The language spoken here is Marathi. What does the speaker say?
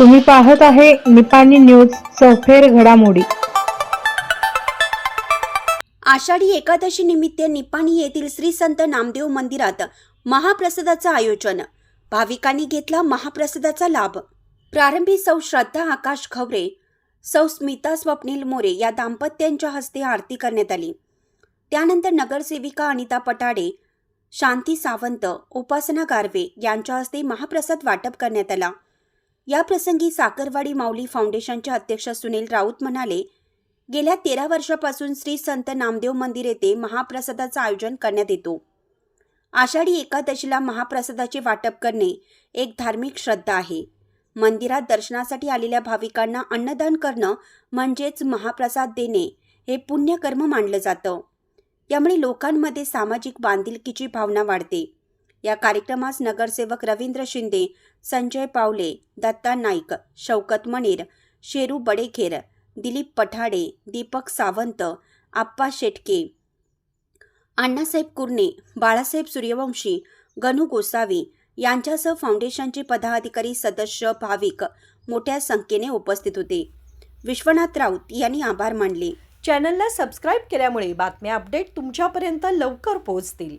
तुम्ही पाहत आहे निपाणी न्यूज चौफेर घडामोडी. आषाढी एकादशी निमित्त निपाणी येथील श्री संत नामदेव मंदिरात महाप्रसादाचं आयोजन. भाविकांनी घेतला महाप्रसादाचा लाभ. प्रारंभी सौ श्रद्धा आकाश खवरे सौ स्मिता स्वप्नील मोरे या दाम्पत्यांच्या हस्ते आरती करण्यात आली. त्यानंतर नगरसेविका अनिता पटाडे शांती सावंत उपासना गारवे यांच्या हस्ते महाप्रसाद वाटप करण्यात आला. या प्रसंगी साखरवाडी माऊली फाउंडेशनच्या अध्यक्ष सुनील राऊत म्हणाले गेल्या तेरा वर्षापासून श्री संत नामदेव मंदिर येथे महाप्रसादाचं आयोजन करण्यात येतो. आषाढी एकादशीला महाप्रसादाचे वाटप करणे एक धार्मिक श्रद्धा आहे. मंदिरात दर्शनासाठी आलेल्या भाविकांना अन्नदान करणं म्हणजेच महाप्रसाद देणे हे पुण्यकर्म मानलं जातं. त्यामुळे लोकांमध्ये सामाजिक बांधिलकीची भावना वाढते. या कार्यक्रमास नगरसेवक रवींद्र शिंदे संजय पावले दत्ता नाईक शौकत मणिर शेरू बडेखेर दिलीप पठाडे दीपक सावंत आप्पा शेटके अण्णासाहेब कुर्णे बाळासाहेब सूर्यवंशी गणू गोसावी यांच्यासह फाउंडेशनचे पदाधिकारी सदस्य भाविक मोठ्या संख्येने उपस्थित होते. विश्वनाथ राऊत यांनी आभार मानले. चॅनलला सबस्क्राईब केल्यामुळे बातम्या अपडेट तुमच्यापर्यंत लवकर पोहोचतील.